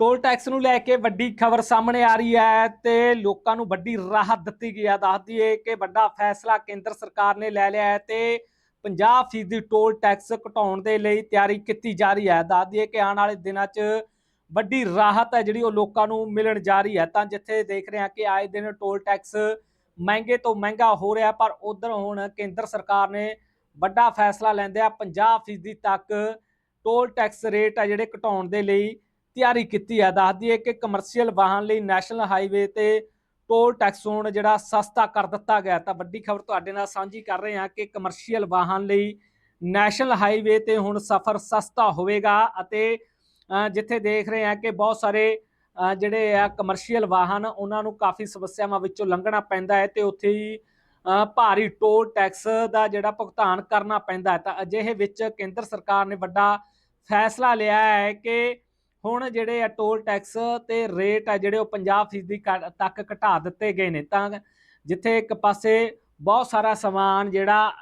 Toll tax ਨੂੰ ਲੈ ਕੇ ਵੱਡੀ ਖਬਰ ਸਾਹਮਣੇ ਆ ਰਹੀ ਹੈ ਤੇ ਲੋਕਾਂ ਨੂੰ ਵੱਡੀ ਰਾਹਤ ਦਿੱਤੀ ਗਈ ਹੈ। ਦੱਸ ਦਈਏ ਕਿ ਵੱਡਾ ਫੈਸਲਾ ਕੇਂਦਰ ਸਰਕਾਰ ਨੇ ਲੈ ਲਿਆ ਹੈ ਤੇ 50% ਦੀ ਟੋਲ ਟੈਕਸ ਘਟਾਉਣ ਦੇ ਲਈ ਤਿਆਰੀ ਕੀਤੀ ਜਾ ਰਹੀ ਹੈ। ਦੱਸ ਦਈਏ ਕਿ ਆਉਣ ਵਾਲੇ ਦਿਨਾਂ 'ਚ ਵੱਡੀ ਰਾਹਤ ਹੈ ਜਿਹੜੀ ਉਹ ਲੋਕਾਂ ਨੂੰ ਮਿਲਣ ਜਾ ਰਹੀ ਹੈ। ਤਾਂ ਜਿੱਥੇ ਦੇਖ ਰਹੇ ਹਾਂ ਕਿ ਆਏ ਦਿਨ ਟੋਲ ਟੈਕਸ ਮਹਿੰਗੇ ਤੋਂ ਮਹਿੰਗਾ ਹੋ ਰਿਹਾ, ਪਰ ਉਧਰ ਹੁਣ ਕੇਂਦਰ ਸਰਕਾਰ ਨੇ ਵੱਡਾ ਫੈਸਲਾ ਲੈਂਦਿਆਂ 50% ਤੱਕ ਟੋਲ ਟੈਕਸ ਰੇਟ ਹੈ ਜਿਹੜੇ ਘਟਾਉਣ ਦੇ ਲਈ ਤਿਆਰੀ ਕੀਤੀ ਹੈ। ਦੱਸ ਦਈਏ ਕਿ ਕਮਰਸ਼ੀਅਲ ਵਾਹਨ ਲਈ ਨੈਸ਼ਨਲ ਹਾਈਵੇ ਤੇ ਟੋਲ ਟੈਕਸ ਹੁਣ ਜਿਹੜਾ ਸਸਤਾ ਕਰ ਦਿੱਤਾ ਗਿਆ ਤਾਂ ਵੱਡੀ ਖਬਰ ਤੁਹਾਡੇ ਨਾਲ ਸਾਂਝੀ ਕਰ ਰਹੇ ਹਾਂ ਕਿ ਕਮਰਸ਼ੀਅਲ ਵਾਹਨ ਲਈ ਨੈਸ਼ਨਲ ਹਾਈਵੇ ਤੇ ਹੁਣ ਸਫ਼ਰ ਸਸਤਾ ਹੋਵੇਗਾ ਅਤੇ ਜਿੱਥੇ ਦੇਖ ਰਹੇ ਹਾਂ ਕਿ ਬਹੁਤ ਸਾਰੇ ਜਿਹੜੇ ਆ ਕਮਰਸ਼ੀਅਲ ਵਾਹਨ ਉਹਨਾਂ ਨੂੰ ਕਾਫੀ ਸਮੱਸਿਆਵਾਂ ਵਿੱਚੋਂ ਲੰਘਣਾ ਪੈਂਦਾ ਹੈ ਤੇ ਉੱਥੇ ਹੀ ਭਾਰੀ ਟੋਲ ਟੈਕਸ ਦਾ ਜਿਹੜਾ ਭੁਗਤਾਨ ਕਰਨਾ ਪੈਂਦਾ ਤਾਂ ਅਜਿਹੇ ਵਿੱਚ ਕੇਂਦਰ ਸਰਕਾਰ ਨੇ ਵੱਡਾ ਫੈਸਲਾ ਲਿਆ ਹੈ ਕਿ ਹੁਣ ਜਿਹੜੇ ਆ ਟੋਲ ਟੈਕਸ ਤੇ ਰੇਟ ਆ ਜਿਹੜੇ ਉਹ 50% ਘ- ਤੱਕ ਘਟਾ ਦਿੱਤੇ ਗਏ ਨੇ, ਤਾਂ ਜਿੱਥੇ ਇੱਕ ਪਾਸੇ ਬਹੁਤ ਸਾਰਾ ਸਮਾਨ ਜਿਹੜਾ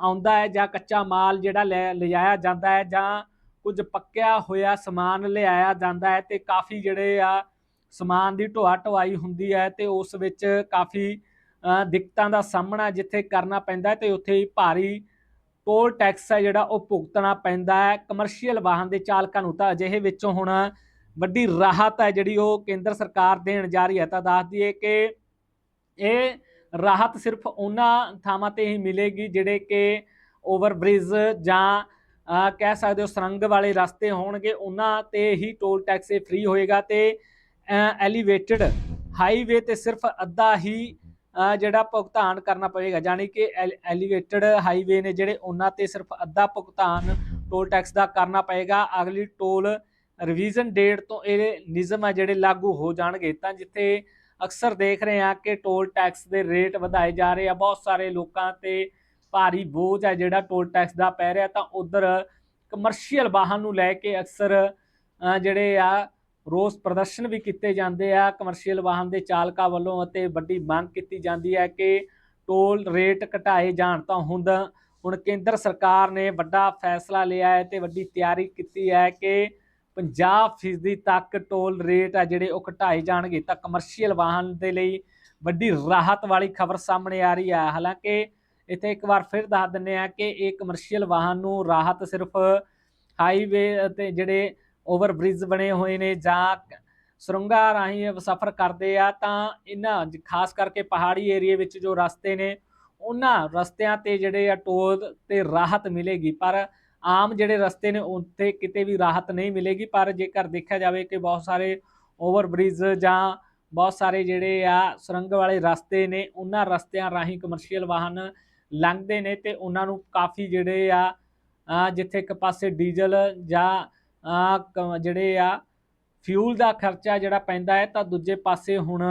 ਆਉਂਦਾ ਹੈ ਜਾਂ ਕੱਚਾ ਮਾਲ ਜਿਹੜਾ ਲੈ, ਲਿਜਾਇਆ ਜਾਂਦਾ ਹੈ ਜਾਂ ਕੁਝ ਪੱਕਿਆ ਹੋਇਆ ਸਮਾਨ ਲਿਆਇਆ ਜਾਂਦਾ ਹੈ ਤੇ ਕਾਫੀ ਜਿਹੜੇ ਆ ਸਮਾਨ ਦੀ ਢੋਆ ਢਵਾਈ ਹੁੰਦੀ ਹੈ ਤੇ ਉਸ ਵਿੱਚ ਕਾਫੀ ਦਿੱਕਤਾਂ ਦਾ ਸਾਹਮਣਾ ਜਿੱਥੇ ਕਰਨਾ ਪੈਂਦਾ ਹੈ ਤੇ ਉੱਥੇ ਹੀ ਭਾਰੀ ਟੋਲ ਟੈਕਸ ਹੈ ਜਿਹੜਾ ਉਹ ਭੁਗਤਣਾ ਪੈਂਦਾ ਹੈ। ਕਮਰਸ਼ੀਅਲ ਵਾਹਨ ਦੇ ਚਾਲਕਾਂ ਨੂੰ ਤਾਂ ਅਜਿਹੇ ਵਿੱਚੋਂ ਹੁਣ ਵੱਡੀ ਰਾਹਤ ਹੈ ਜਿਹੜੀ ਉਹ ਕੇਂਦਰ ਸਰਕਾਰ ਦੇਣ ਜਾ ਰਹੀ ਹੈ। ਤਾਂ ਦੱਸ ਦਈਏ ਕਿ ਇਹ ਰਾਹਤ ਸਿਰਫ ਉਹਨਾਂ ਥਾਵਾਂ ਤੇ ਹੀ ਮਿਲੇਗੀ ਜਿਹੜੇ ਕਿ ਓਵਰ ਬ੍ਰਿਜ ਜਾਂ ਕਹਿ ਸਕਦੇ ਹੋ ਸੁਰੰਗ ਵਾਲੇ ਰਸਤੇ ਹੋਣਗੇ। ਉਹਨਾਂ ਤੇ ਹੀ ਟੋਲ ਟੈਕਸ ਇਹ ਫ੍ਰੀ ਹੋਏਗਾ ਤੇ ਐਲੀਵੇਟਡ ਹਾਈਵੇ ਤੇ ਸਿਰਫ ਅੱਧਾ ਹੀ ਜਿਹੜਾ ਭੁਗਤਾਨ ਕਰਨਾ ਪਵੇਗਾ ਯਾਨੀ ਕਿ ਐਲੀਵੇਟਡ ਹਾਈਵੇ ਨੇ ਜਿਹੜੇ ਉਹਨਾਂ ਤੇ ਸਿਰਫ ਅੱਧਾ ਭੁਗਤਾਨ ਟੋਲ ਟੈਕਸ ਦਾ ਕਰਨਾ ਪਵੇਗਾ। ਅਗਲੀ ਟੋਲ ਰਿਵੀਜ਼ਨ ਡੇਟ ਤੋਂ ਇਹ ਨਿਯਮ ਆ ਜਿਹੜੇ ਲਾਗੂ ਹੋ ਜਾਣਗੇ। ਤਾਂ ਜਿੱਥੇ ਅਕਸਰ ਦੇਖ ਰਹੇ ਹਾਂ ਕਿ ਟੋਲ ਟੈਕਸ ਦੇ ਰੇਟ ਵਧਾਏ ਜਾ ਰਹੇ ਆ, ਬਹੁਤ ਸਾਰੇ ਲੋਕਾਂ ਤੇ ਭਾਰੀ ਬੋਝ ਹੈ ਜਿਹੜਾ ਟੋਲ ਟੈਕਸ ਦਾ ਪੈ ਰਿਹਾ। ਤਾਂ ਉਧਰ ਕਮਰਸ਼ੀਅਲ ਵਾਹਨ ਨੂੰ ਲੈ ਕੇ ਅਕਸਰ ਜਿਹੜੇ ਆ ਰੋਸ ਪ੍ਰਦਰਸ਼ਨ ਵੀ ਕੀਤੇ ਜਾਂਦੇ ਆ। ਕਮਰਸ਼ੀਅਲ ਵਾਹਨ ਦੇ ਚਾਲਕਾਂ ਵੱਲੋਂ ਅਤੇ ਵੱਡੀ ਮੰਗ ਕੀਤੀ ਜਾਂਦੀ ਹੈ ਕਿ ਟੋਲ ਰੇਟ ਘਟਾਏ ਜਾਣ ਤਾਂ ਹੁਣ ਹੁਣ ਕੇਂਦਰ ਸਰਕਾਰ ਨੇ ਵੱਡਾ ਫੈਸਲਾ ਲਿਆ ਹੈ ਤੇ ਵੱਡੀ ਤਿਆਰੀ ਕੀਤੀ ਹੈ ਕਿ 50% ਤੱਕ ਟੋਲ ਰੇਟ ਆ ਜਿਹੜੇ ਉਹ ਘਟਾਏ ਜਾਣਗੇ। ਤਾਂ ਕਮਰਸ਼ੀਅਲ ਵਾਹਨ ਦੇ ਲਈ ਵੱਡੀ ਰਾਹਤ ਵਾਲੀ ਖਬਰ ਸਾਹਮਣੇ ਆ ਰਹੀ ਹੈ। ਹਾਲਾਂਕਿ ਇੱਥੇ ਇੱਕ ਵਾਰ ਫਿਰ ਦੱਸ ਦਿੰਨੇ ਆ ਕਿ ਇਹ ਕਮਰਸ਼ੀਅਲ ਵਾਹਨ ਨੂੰ ਰਾਹਤ ਸਿਰਫ ਹਾਈਵੇ ਅਤੇ ਜਿਹੜੇ ਓਵਰ ਬ੍ਰਿਜ ਬਣੇ ਹੋਏ ਨੇ ਜਾਂ ਸੁਰੰਗਾਂ ਰਾਹੀਂ ਸਫ਼ਰ ਕਰਦੇ ਆ, ਤਾਂ ਇਹਨਾਂ ਖਾਸ ਕਰਕੇ ਪਹਾੜੀ ਏਰੀਏ ਵਿੱਚ ਜੋ ਰਸਤੇ ਨੇ, ਉਹਨਾਂ ਰਸਤਿਆਂ ਤੇ ਜਿਹੜੇ ਆ ਟੋਲ ਤੇ ਰਾਹਤ ਮਿਲੇਗੀ। ਪਰ ਆਮ ਜਿਹੜੇ ਰਸਤੇ ਨੇ, ਉੱਥੇ ਕਿਤੇ ਵੀ ਰਾਹਤ ਨਹੀਂ ਮਿਲੇਗੀ। ਪਰ ਜੇਕਰ ਦੇਖਿਆ ਜਾਵੇ ਕਿ ਬਹੁਤ ਸਾਰੇ ਓਵਰ ਬ੍ਰਿਜ ਜਾਂ ਬਹੁਤ ਸਾਰੇ ਜਿਹੜੇ ਆ ਸੁਰੰਗ ਵਾਲੇ ਰਸਤੇ ਨੇ, ਉਹਨਾਂ ਰਸਤਿਆਂ ਰਾਹੀਂ ਕਮਰਸ਼ੀਅਲ ਵਾਹਨ ਲੰਘਦੇ ਨੇ ਤੇ ਉਹਨਾਂ ਨੂੰ ਕਾਫੀ ਜਿਹੜੇ ਆ ਜਿੱਥੇ ਇੱਕ ਪਾਸੇ ਡੀਜ਼ਲ ਜਾਂ ਜਿਹੜੇ ਆ ਫਿਊਲ ਦਾ ਖਰਚਾ ਜਿਹੜਾ ਪੈਂਦਾ ਹੈ ਤਾਂ ਦੂਜੇ ਪਾਸੇ ਹੁਣ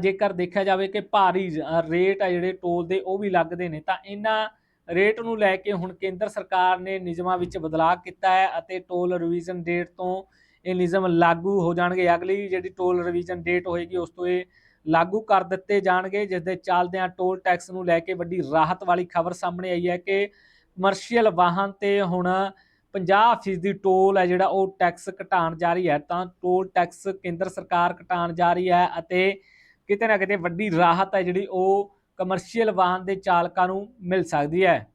ਜੇਕਰ ਦੇਖਿਆ ਜਾਵੇ ਕਿ ਭਾਰੀ ਰੇਟ ਆ ਜਿਹੜੇ ਟੋਲ ਦੇ, ਉਹ ਵੀ ਲੱਗਦੇ ਨੇ, ਤਾਂ ਇਹਨਾਂ ਰੇਟ ਨੂੰ ਲੈ ਕੇ ਹੁਣ ਕੇਂਦਰ ਸਰਕਾਰ ਨੇ ਨਿਯਮਾਂ ਵਿੱਚ ਬਦਲਾਅ ਕੀਤਾ ਹੈ ਅਤੇ ਟੋਲ ਰਿਵੀਜ਼ਨ ਡੇਟ ਤੋਂ ਇਹ ਨਿਯਮ ਲਾਗੂ ਹੋ ਜਾਣਗੇ। ਅਗਲੀ ਜਿਹੜੀ ਟੋਲ ਰਿਵੀਜ਼ਨ ਡੇਟ ਹੋਏਗੀ, ਉਸ ਤੋਂ ਇਹ ਲਾਗੂ ਕਰ ਦਿੱਤੇ ਜਾਣਗੇ ਜਿਸ ਦੇ ਚੱਲਦਿਆਂ ਟੋਲ ਟੈਕਸ ਨੂੰ ਲੈ ਕੇ ਵੱਡੀ ਰਾਹਤ ਵਾਲੀ ਖਬਰ ਸਾਹਮਣੇ ਆਈ ਹੈ ਕਿ ਕਮਰਸ਼ੀਅਲ ਵਾਹਨ ਤੇ ਹੁਣ 50% ਦੀ ਟੋਲ ਹੈ ਜਿਹੜਾ ਉਹ ਟੈਕਸ ਘਟਾਉਣ ਜਾ ਰਹੀ ਹੈ, ਤਾਂ ਟੋਲ ਟੈਕਸ ਕੇਂਦਰ ਸਰਕਾਰ ਘਟਾਉਣ ਜਾ ਰਹੀ ਹੈ ਅਤੇ ਕਿਤੇ ਨਾ ਕਿਤੇ ਵੱਡੀ ਰਾਹਤ ਹੈ ਜਿਹੜੀ ਉਹ ਕਮਰਸ਼ੀਅਲ ਵਾਹਨ ਦੇ ਚਾਲਕਾਂ ਨੂੰ ਮਿਲ ਸਕਦੀ ਹੈ।